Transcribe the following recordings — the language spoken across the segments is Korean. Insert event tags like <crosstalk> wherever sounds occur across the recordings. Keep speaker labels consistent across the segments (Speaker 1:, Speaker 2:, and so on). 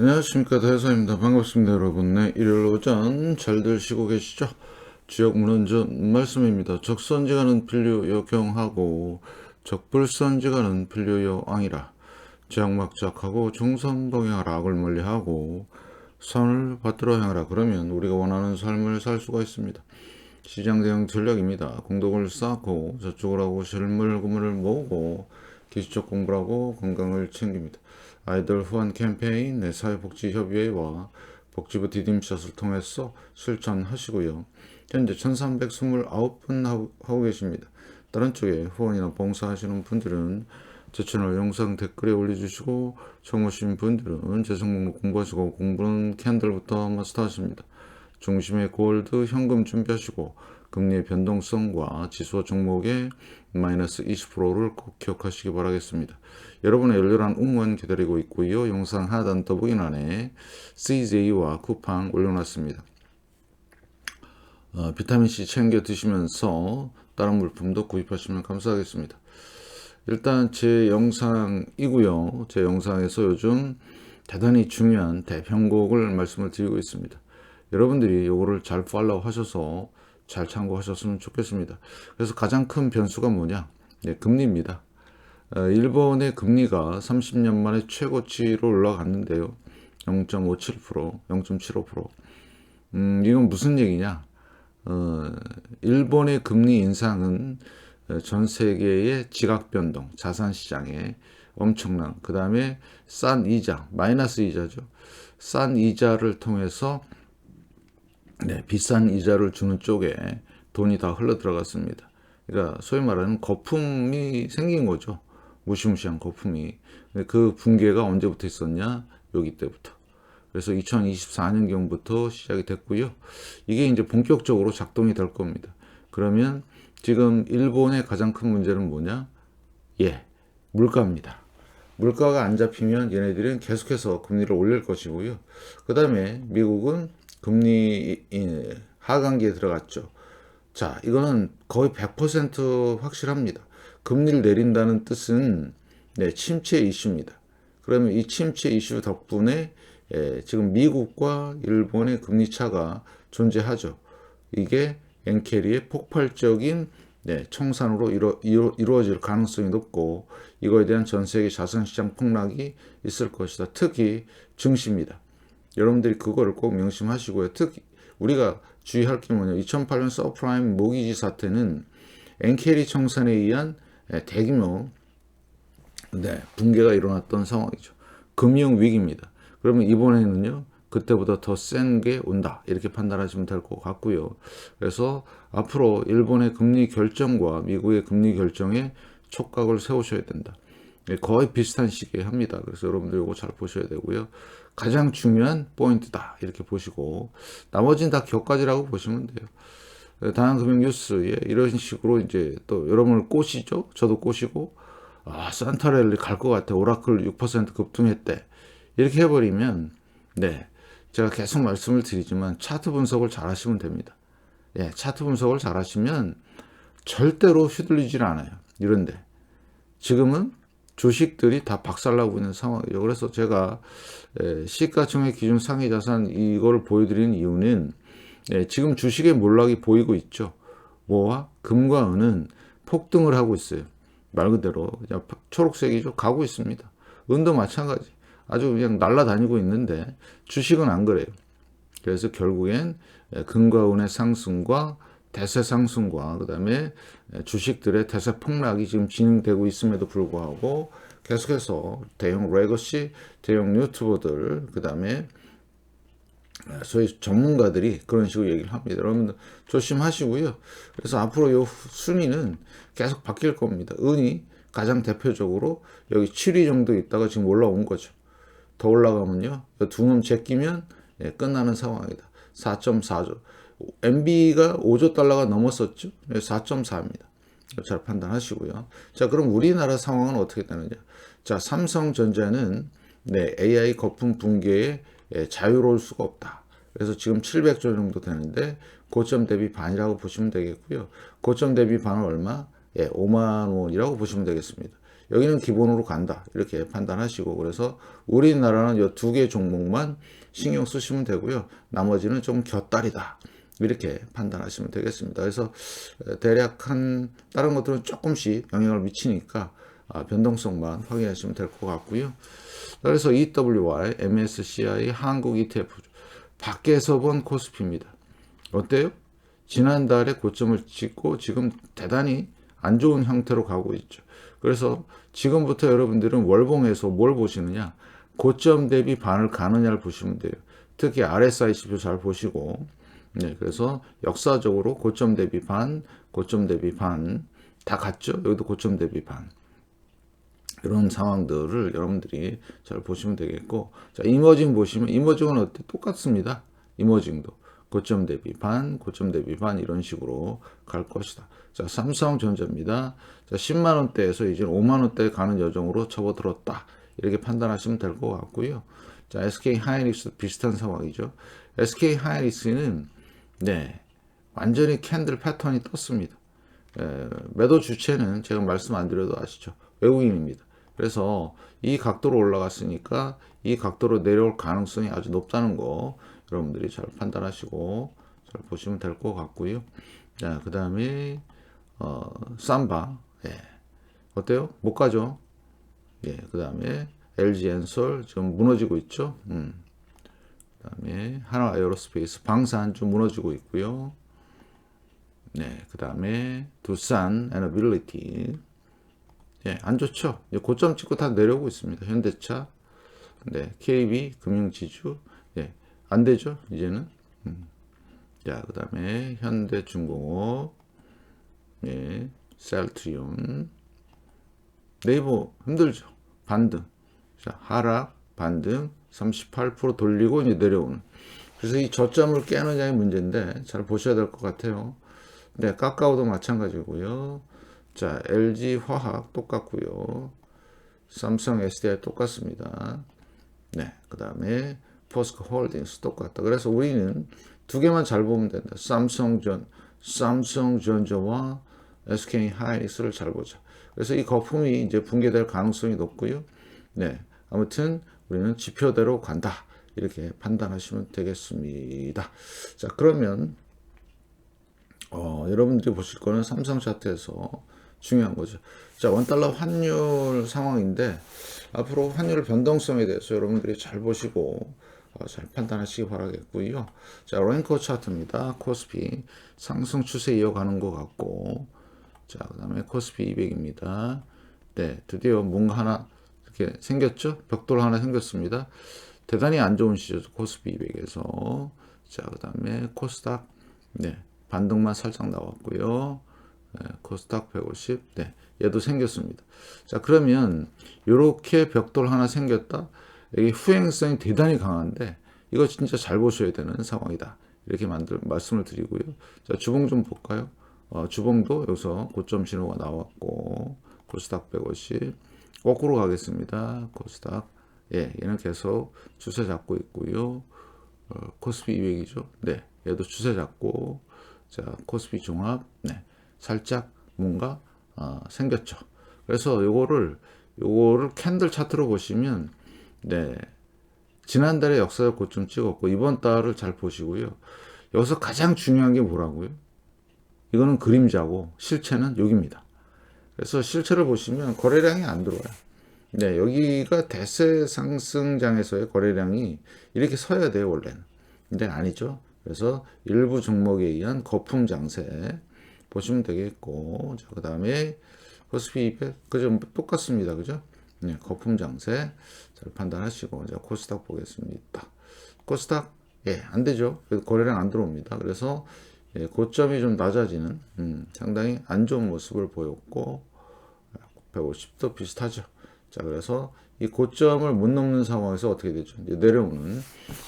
Speaker 1: 안녕하십니까 대사입니다. 반갑습니다 여러분. 네, 일요일 오전 잘들 쉬고 계시죠? 지역 문헌전 말씀입니다. 적선지가는 필류여 경하고 적불선지가는 필류여 앙이라 지역막작하고 중선봉행하라 악을 멀리하고 선을 받들어 향하라 그러면 우리가 원하는 삶을 살 수가 있습니다. 시장 대응 전략입니다. 공덕을 쌓고 저축을 하고 실물 구물을 모으고 기술적 공부를 하고 건강을 챙깁니다. 아이들 후원 캠페인 내 사회복지협의회와 복지부 디딤샷을 통해서 실천하시고요. 현재 1329분 하고, 계십니다. 다른 쪽에 후원이나 봉사하시는 분들은 제 채널 영상 댓글에 올려주시고 처음 오신 분들은 제 종목 공부하시고 공부는 캔들부터 마스터하십니다. 중심의 골드 현금 준비하시고 금리의 변동성과 지수 종목의 마이너스 20%를 꼭 기억하시기 바라겠습니다. 여러분의 열렬한 응원 기다리고 있고요. 영상 하단 더보기란에 CJ와 쿠팡 올려놨습니다. 어, 비타민C 챙겨 드시면서 다른 물품도 구입하시면 감사하겠습니다. 일단 제 영상이고요. 제 영상에서 요즘 대단히 중요한 대편곡을 말씀을 드리고 있습니다. 여러분들이 이거를 잘 팔로우 하셔서 잘 참고하셨으면 좋겠습니다. 그래서 가장 큰 변수가 뭐냐? 네, 금리입니다. 어, 일본의 금리가 30년 만에 최고치로 올라갔는데요. 0.57%, 0.75%. 음, 이건 무슨 얘기냐? 어, 일본의 금리 인상은 전 세계의 지각 변동, 자산 시장에 엄청난, 그 다음에 싼 이자, 마이너스 이자죠. 싼 이자를 통해서 네, 비싼 이자를 주는 쪽에 돈이 다 흘러 들어갔습니다. 그러니까 소위 말하는 거품이 생긴 거죠. 무시무시한 거품이. 그 붕괴가 언제부터 있었냐? 여기 때부터. 그래서 2024년경부터 시작이 됐고요. 이게 이제 본격적으로 작동이 될 겁니다. 그러면 지금 일본의 가장 큰 문제는 뭐냐? 예, 물가입니다. 물가가 안 잡히면 얘네들은 계속해서 금리를 올릴 것이고요. 그 다음에 미국은 금리 하강기에 들어갔죠. 자, 이거는 거의 100% 확실합니다. 금리를 내린다는 뜻은 네, 침체 이슈입니다. 그러면 이 침체 이슈 덕분에 예, 지금 미국과 일본의 금리 차가 존재하죠. 이게 엔캐리의 폭발적인 네, 청산으로 이루, 이루, 이루어질 가능성이 높고 이거에 대한 전 세계 자산시장 폭락이 있을 것이다. 특히 증시입니다. 여러분들이 그거를 꼭 명심하시고요. 특히 우리가 주의할 게 뭐냐. 2008년 서프라임 모기지 사태는 엔캐리 청산에 의한 예, 대규모 네, 붕괴가 일어났던 상황이죠. 금융 위기입니다. 그러면 이번에는요. 그때보다 더 센 게 온다. 이렇게 판단하시면 될 것 같고요. 그래서 앞으로 일본의 금리 결정과 미국의 금리 결정에 촉각을 세우셔야 된다. 예, 거의 비슷한 시기에 합니다. 그래서 여러분들 이거 잘 보셔야 되고요. 가장 중요한 포인트다. 이렇게 보시고 나머지는 다 격가지라고 보시면 돼요. 예, 다양한 금융 뉴스에 이런 식으로 이제 또 여러분을 꼬시죠. 저도 꼬시고 아 산타렐리 갈 것 같아. 오라클 6% 급등했대. 이렇게 해버리면 네 제가 계속 말씀을 드리지만 차트 분석을 잘 하시면 됩니다. 예, 차트 분석을 잘 하시면 절대로 휘둘리질 않아요. 이런데 지금은 주식들이 다 박살나고 있는 상황이죠. 그래서 제가 시가총액 기준 상위 자산 이걸 보여드리는 이유는 지금 주식의 몰락이 보이고 있죠. 뭐와 금과 은은 폭등을 하고 있어요. 말 그대로 초록색이죠. 가고 있습니다. 은도 마찬가지. 아주 그냥 날아다니고 있는데 주식은 안 그래요. 그래서 결국엔 금과 은의 상승과 대세 상승과 그다음에 주식들의 대세 폭락이 지금 진행되고 있음에도 불구하고 계속해서 대형 레거시, 대형 유튜버들 그다음에 소위 전문가들이 그런 식으로 얘기를 합니다. 여러분들 조심하시고요. 그래서 앞으로 요 순위는 계속 바뀔 겁니다. 은이 가장 대표적으로 여기 7위 정도 있다가 지금 올라온 거죠. 더 올라가면요. 두 놈 제끼면 예, 끝나는 상황이다. 4.4조. MB가 5조 달러가 넘었었죠. 4.4입니다. 잘 판단하시고요. 자, 그럼 우리나라 상황은 어떻게 되느냐? 자, 삼성전자는 네, AI 거품 붕괴에 예, 자유로울 수가 없다. 그래서 지금 700조 정도 되는데 고점 대비 반이라고 보시면 되겠고요. 고점 대비 반은 얼마? 예, 5만 원이라고 보시면 되겠습니다. 여기는 기본으로 간다. 이렇게 판단하시고 그래서 우리나라는 이 두 개 종목만 신경 쓰시면 되고요. 나머지는 좀 곁다리다. 이렇게 판단하시면 되겠습니다. 그래서 대략 한 다른 것들은 조금씩 영향을 미치니까 아, 변동성만 확인하시면 될 것 같고요. 그래서 EWY, MSCI, 한국 ETF 밖에서 본 코스피입니다. 어때요? 지난달에 고점을 찍고 지금 대단히 안 좋은 형태로 가고 있죠. 그래서 지금부터 여러분들은 월봉에서 뭘 보시느냐? 고점 대비 반을 가느냐를 보시면 돼요. 특히 RSI 지표 잘 보시고, 네, 그래서 역사적으로 고점 대비 반, 고점 대비 반, 다 같죠? 여기도 고점 대비 반. 이런 상황들을 여러분들이 잘 보시면 되겠고, 자, 이머징 보시면, 이머징은 어때? 똑같습니다. 이머징도. 고점 대비 반, 고점 대비 반, 이런 식으로 갈 것이다. 자, 삼성전자입니다. 자, 10만원대에서 이제 5만원대 가는 여정으로 접어들었다. 이렇게 판단하시면 될 것 같고요. 자, SK 하이닉스도 비슷한 상황이죠. SK 하이닉스는, 네, 완전히 캔들 패턴이 떴습니다. 에, 매도 주체는 제가 말씀 안 드려도 아시죠. 외국인입니다. 그래서 이 각도로 올라갔으니까 이 각도로 내려올 가능성이 아주 높다는 거 여러분들이 잘 판단하시고 잘 보시면 될 것 같고요. 자, 그 다음에 어, 삼바 예. 어때요? 못 가죠? 예, 그 다음에 LG 엔솔 지금 무너지고 있죠? 음. 그 다음에 하나 에어로스페이스 방산 좀 무너지고 있고요. 네, 그 다음에 두산 에너빌리티 예, 안 좋죠. 고점 찍고 다 내려오고 있습니다. 현대차, 네, KB 금융지주, 예, 안 되죠. 이제는. 음. 자, 그 다음에 현대중공업, 예, 셀트리온, 네이버 힘들죠. 반등. 자, 하락, 반등, 38% 돌리고 이제 내려오는. 그래서 이 저점을 깨느냐의 문제인데 잘 보셔야 될 것 같아요. 네, 카카오도 마찬가지고요. 자, LG 화학 똑같고요. 삼성 SDI 똑같습니다. 네, 그 다음에 포스코 홀딩스 똑같다. 그래서 우리는 두 개만 잘 보면 된다. 삼성전, 삼성전자와 SK 하이닉스를 잘 보자. 그래서 이 거품이 이제 붕괴될 가능성이 높고요. 네, 아무튼 우리는 지표대로 간다. 이렇게 판단하시면 되겠습니다. 자, 그러면 어, 여러분들이 보실 거는 삼성 차트에서 중요한 거죠. 자, 원달러 환율 상황인데 앞으로 환율 변동성에 대해서 여러분들이 잘 보시고 어, 잘 판단하시기 바라겠고요. 자, 랭커 차트입니다. 코스피 상승 추세 이어가는 것 같고 자, 그다음에 코스피 200입니다. 네, 드디어 뭔가 하나 이렇게 생겼죠? 벽돌 하나 생겼습니다. 대단히 안 좋은 시죠. 코스피 200에서. 자, 그 다음에 코스닥 네, 반등만 살짝 나왔고요. 네, 코스닥 150. 네, 얘도 생겼습니다. 자, 그러면 이렇게 벽돌 하나 생겼다. 여기 후행성이 대단히 강한데 이거 진짜 잘 보셔야 되는 상황이다. 이렇게 만들 말씀을 드리고요. 자, 주봉 좀 볼까요? 어, 주봉도 여기서 고점 신호가 나왔고 코스닥 150 거꾸로 가겠습니다. 코스닥 예, 얘는 계속 추세 잡고 있고요. 어, 코스피 200이죠. 네, 얘도 추세 잡고 자 코스피 종합 네, 살짝 뭔가 어, 생겼죠. 그래서 요거를 요거를 캔들 차트로 보시면 네. 지난달에 역사적 고점 찍었고 이번 달을 잘 보시고요. 여기서 가장 중요한 게 뭐라고요? 이거는 그림자고 실체는 여기입니다. 그래서 실체를 보시면 거래량이 안 들어와요. 네, 여기가 대세 상승장에서의 거래량이 이렇게 서야 돼요, 원래는. 근데 아니죠. 그래서 일부 종목에 의한 거품 장세 보시면 되겠고, 자, 그 다음에 코스피 200, 그죠? 똑같습니다. 그죠? 네, 거품 장세 잘 판단하시고 이제 코스닥 보겠습니다. 코스닥 예, 안 되죠. 거래량 안 들어옵니다. 그래서 예, 고점이 좀 낮아지는 음, 상당히 안 좋은 모습을 보였고 150도 비슷하죠. 자, 그래서 이 고점을 못 넘는 상황에서 어떻게 되죠? 내려오는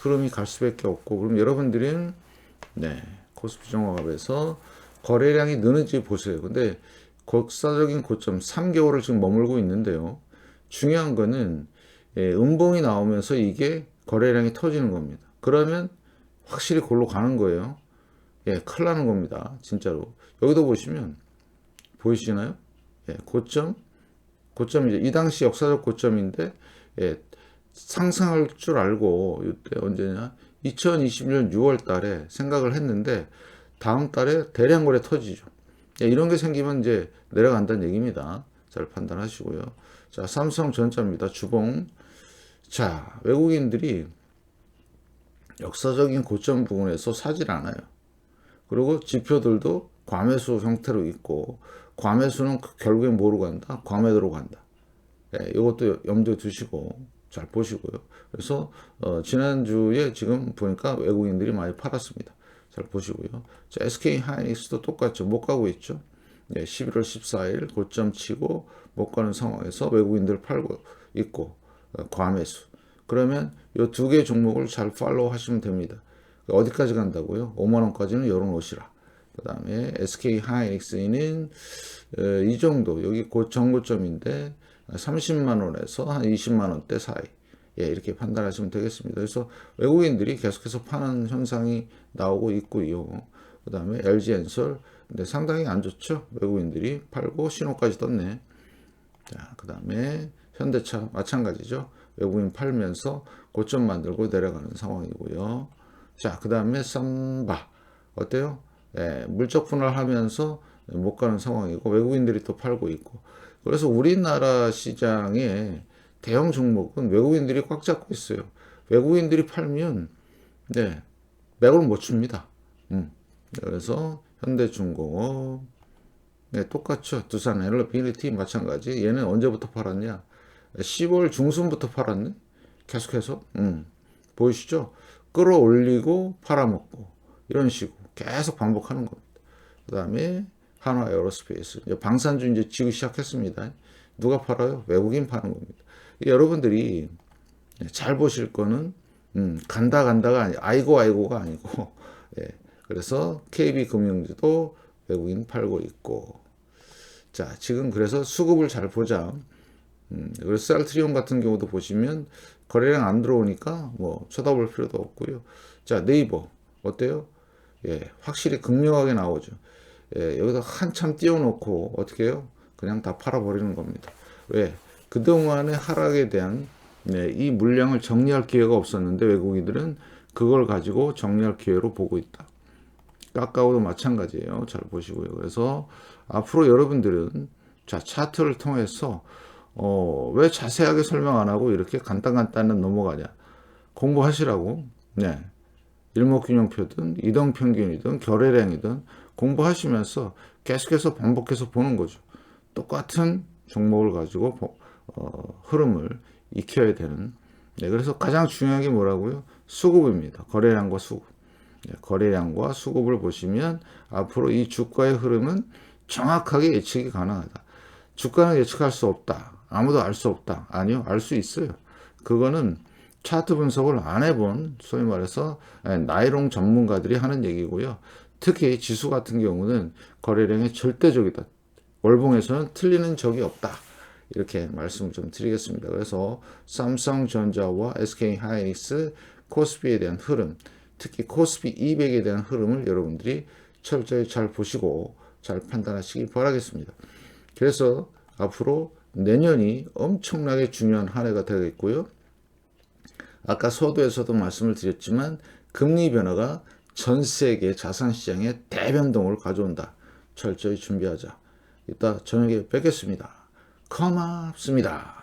Speaker 1: 흐름이 갈 수밖에 없고 그럼 여러분들은 네, 코스피 종합에서 거래량이 느는지 보세요. 근데 국사적인 고점 3개월을 지금 머물고 있는데요. 중요한 거는 예, 음봉이 나오면서 이게 거래량이 터지는 겁니다. 그러면 확실히 골로 가는 거예요. 예, 큰일 나는 겁니다. 진짜로. 여기도 보시면 보이시나요? 예, 고점, 고점이죠. 이 당시 역사적 고점인데 예, 상승할 줄 알고 이때 언제냐? 2020년 6월 달에 생각을 했는데 다음 달에 대량 거래 터지죠. 예, 이런 게 생기면 이제 내려간다는 얘기입니다. 잘 판단하시고요. 자, 삼성 전자입니다. 주봉. 자, 외국인들이 역사적인 고점 부분에서 사질 않아요. 그리고 지표들도 과매수 형태로 있고 과매수는 결국엔 뭐로 간다? 과매도로 간다. 예, 이것도 염두에 두시고 잘 보시고요. 그래서 어, 지난주에 지금 보니까 외국인들이 많이 팔았습니다. 잘 보시고요. 자, SK 하이닉스도 똑같죠. 못 가고 있죠. 예, 11월 14일 고점 치고 못 가는 상황에서 외국인들 팔고 있고 어, 과매수. 그러면 이 두 개 종목을 잘 팔로우 하시면 됩니다. 어디까지 간다고요? 5만 원까지는 열어놓으시라. 그 다음에 SK 하이닉스는 어, 이 정도 여기 곧 정고점인데 30만 원에서 한 20만 원대 사이 예, 이렇게 판단하시면 되겠습니다. 그래서 외국인들이 계속해서 파는 현상이 나오고 있고요. 그 다음에 LG엔솔 근데 상당히 안 좋죠. 외국인들이 팔고 신호까지 떴네. 자, 그 다음에 현대차 마찬가지죠. 외국인 팔면서 고점 만들고 내려가는 상황이고요. 자, 그 다음에 삼바 어때요? 예, 물적 분할하면서 못 가는 상황이고 외국인들이 또 팔고 있고 그래서 우리나라 시장에 대형 종목은 외국인들이 꽉 잡고 있어요. 외국인들이 팔면 네 맥을 못 춥니다. 음. 그래서 현대중공업 네, 똑같죠. 두산 엘러비리티 마찬가지. 얘는 언제부터 팔았냐? 10월 중순부터 팔았네. 계속해서 음. 보이시죠? 끌어올리고 팔아먹고 이런 식으로 계속 반복하는 겁니다. 그 다음에 한화 에어로스페이스 방산주 이제 지기 시작했습니다. 누가 팔아요? 외국인 파는 겁니다. 여러분들이 잘 보실 거는 음, 간다 간다가 아니 아이고 아이고가 아니고 <laughs> 예, 그래서 KB금융주도 외국인 팔고 있고 자 지금 그래서 수급을 잘 보자 음, 그래서 셀트리온 같은 경우도 보시면 거래량 안 들어오니까 뭐 쳐다볼 필요도 없고요 자 네이버 어때요 예 확실히 극명하게 나오죠. 예, 여기서 한참 띄워놓고 어떻게 해요? 그냥 다 팔아버리는 겁니다. 왜? 그동안의 하락에 대한 네, 이 물량을 정리할 기회가 없었는데 외국인들은 그걸 가지고 정리할 기회로 보고 있다. 까까오도 마찬가지예요. 잘 보시고요. 그래서 앞으로 여러분들은 자 차트를 통해서 어, 왜 자세하게 설명 안 하고 이렇게 간단간단한 넘어가냐. 공부하시라고. 네 일목균형표든 이동평균이든 결례량이든 공부하시면서 계속해서 반복해서 보는 거죠. 똑같은 종목을 가지고 어, 흐름을 익혀야 되는. 네, 그래서 가장 중요한 게 뭐라고요? 수급입니다. 거래량과 수급. 네, 거래량과 수급을 보시면 앞으로 이 주가의 흐름은 정확하게 예측이 가능하다. 주가는 예측할 수 없다. 아무도 알 수 없다. 아니요, 알 수 있어요. 그거는 차트 분석을 안 해본 소위 말해서 예, 나이롱 전문가들이 하는 얘기고요. 특히 지수 같은 경우는 거래량이 절대적이다. 월봉에서는 틀리는 적이 없다. 이렇게 말씀을 좀 드리겠습니다. 그래서 삼성전자와 SK 하이닉스 코스피에 대한 흐름, 특히 코스피 200에 대한 흐름을 여러분들이 철저히 잘 보시고 잘 판단하시기 바라겠습니다. 그래서 앞으로 내년이 엄청나게 중요한 한 해가 되겠고요. 아까 서두에서도 말씀을 드렸지만 금리 변화가 전 세계 자산 시장에 대변동을 가져온다. 철저히 준비하자. 이따 저녁에 뵙겠습니다. 고맙습니다.